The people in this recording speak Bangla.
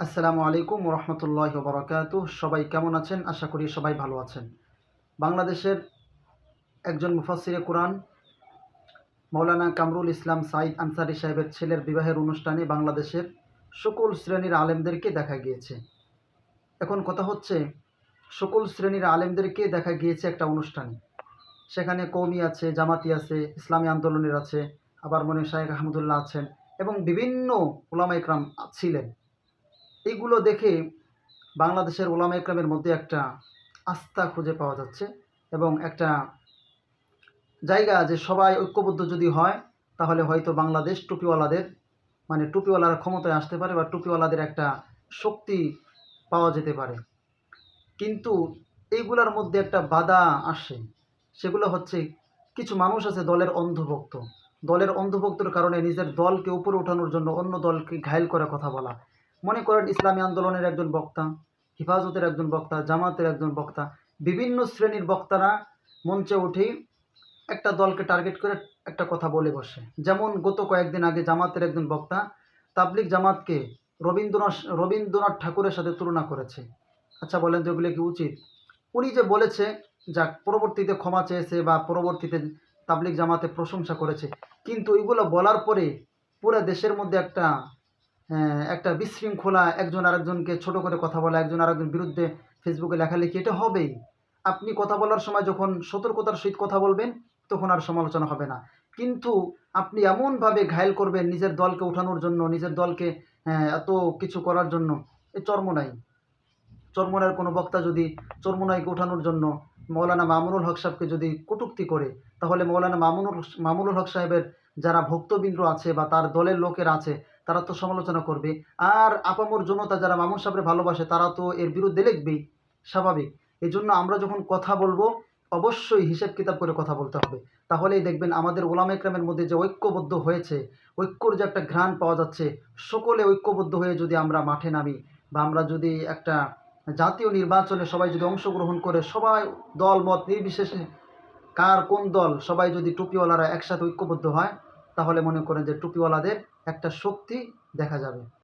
আসসালামু আলাইকুম রহমতুল্লাহ বরকাত সবাই কেমন আছেন? আশা করি সবাই ভালো আছেন। বাংলাদেশের একজন মুফাসিরে কোরআন মৌলানা কামরুল ইসলাম সাইদ আনসারি সাহেবের ছেলের বিবাহের অনুষ্ঠানে বাংলাদেশের সকল শ্রেণির আলেমদেরকে দেখা গিয়েছে। এখন কথা হচ্ছে, সকল শ্রেণির আলেমদেরকে দেখা গিয়েছে একটা অনুষ্ঠানে। সেখানে কৌমি আছে, জামাতি আছে, ইসলামী আন্দোলনের আছে, আবার মনে শাহেখ আহমদুল্লাহ আছেন এবং বিভিন্ন ওলামা ইকরাম ছিলেন। এইগুলো দেখে বাংলাদেশের ওলামা ইকরামের মধ্যে একটা আস্থা খুঁজে পাওয়া যাচ্ছে এবং একটা জায়গা যে সবাই ঐক্যবদ্ধ যদি হয়, তাহলে হয়তো বাংলাদেশ টুপিওয়ালাদের মানে টুপিওয়ালারা ক্ষমতায় আসতে পারে বা টুপিওয়ালাদের একটা শক্তি পাওয়া যেতে পারে। কিন্তু এইগুলার মধ্যে একটা বাধা আসে। সেগুলো হচ্ছে কিছু মানুষ আছে দলের অন্ধভক্ত। দলের অন্ধভক্তর কারণে নিজের দলকে উপরে ওঠানোর জন্য অন্য দলকে ঘায়ল করে কথা বলা। মনে করেন ইসলামী আন্দোলনের একজন বক্তা, হিফাজতের একজন বক্তা, জামাতের একজন বক্তা, বিভিন্ন শ্রেণির বক্তারা মঞ্চে উঠেই একটা দলকে টার্গেট করে একটা কথা বলে বসে। যেমন গত কয়েকদিন আগে জামাতের একজন বক্তা তাবলিক জামাতকে রবীন্দ্রনাথ রবীন্দ্রনাথ ঠাকুরের সাথে তুলনা করেছে। আচ্ছা বলেন তো এগুলো কি উচিত? উনি যে বলেছে, যাক, পরবর্তীতে ক্ষমা চেয়েছে বা পরবর্তীতে তাবলিক জামাতে প্রশংসা করেছে, কিন্তু এগুলো বলার পরে পুরো দেশের মধ্যে একটা একটা বিশৃঙ্খলা, একজন আরেকজনকে ছোট করে কথা বলা, একজন আরেকজন বিরুদ্ধে ফেসবুকে লেখালেখি, এটা হবেই। আপনি কথা বলার সময় যখন সতর্কতার সহিত কথা বলবেন, তখন আর সমালোচনা হবে না। কিন্তু আপনি এমনভাবে ঘায়েল করবেন নিজের দলকে উঠানোর জন্য, নিজের দলকে এত কিছু করার জন্য, এ চর্মনাই। চর্মনার কোনো বক্তা যদি চর্মনাইকে ওঠানোর জন্য মৌলানা মামুনুল হক সাহেবকে যদি কটূক্তি করে, তাহলে মৌলানা মামুনুল মামুনুল হক সাহেবের যারা ভক্তবৃন্দ আছে বা তার দলের লোকের আছে তারা তো সমালোচনা করবে। আর আপামর জনতা যারা মামুন সাহেবের ভালোবাসে, তারা তো এর বিরুদ্ধে লিখবেই, স্বাভাবিক। এই জন্য আমরা যখন কথা বলব, অবশ্যই হিসেব কিতাব করে কথা বলতে হবে। তাহলেই দেখবেন আমাদের ওলামা একরামের মধ্যে যে ঐক্যবদ্ধ হয়েছে, ঐক্যর যে একটা ঘ্রাণ পাওয়া যাচ্ছে, সকলে ঐক্যবদ্ধ হয়ে যদি আমরা মাঠে নামি বা আমরা যদি একটা জাতীয় নির্বাচনে সবাই যদি অংশগ্রহণ করে, সবাই দল, মত নির্বিশেষে কার কোন দল, সবাই যদি টুপিওয়ালারা একসাথে ঐক্যবদ্ধ হয় তাহলে মনে করেন যে টুপিওয়ালাদের একটা শক্তি দেখা যাবে।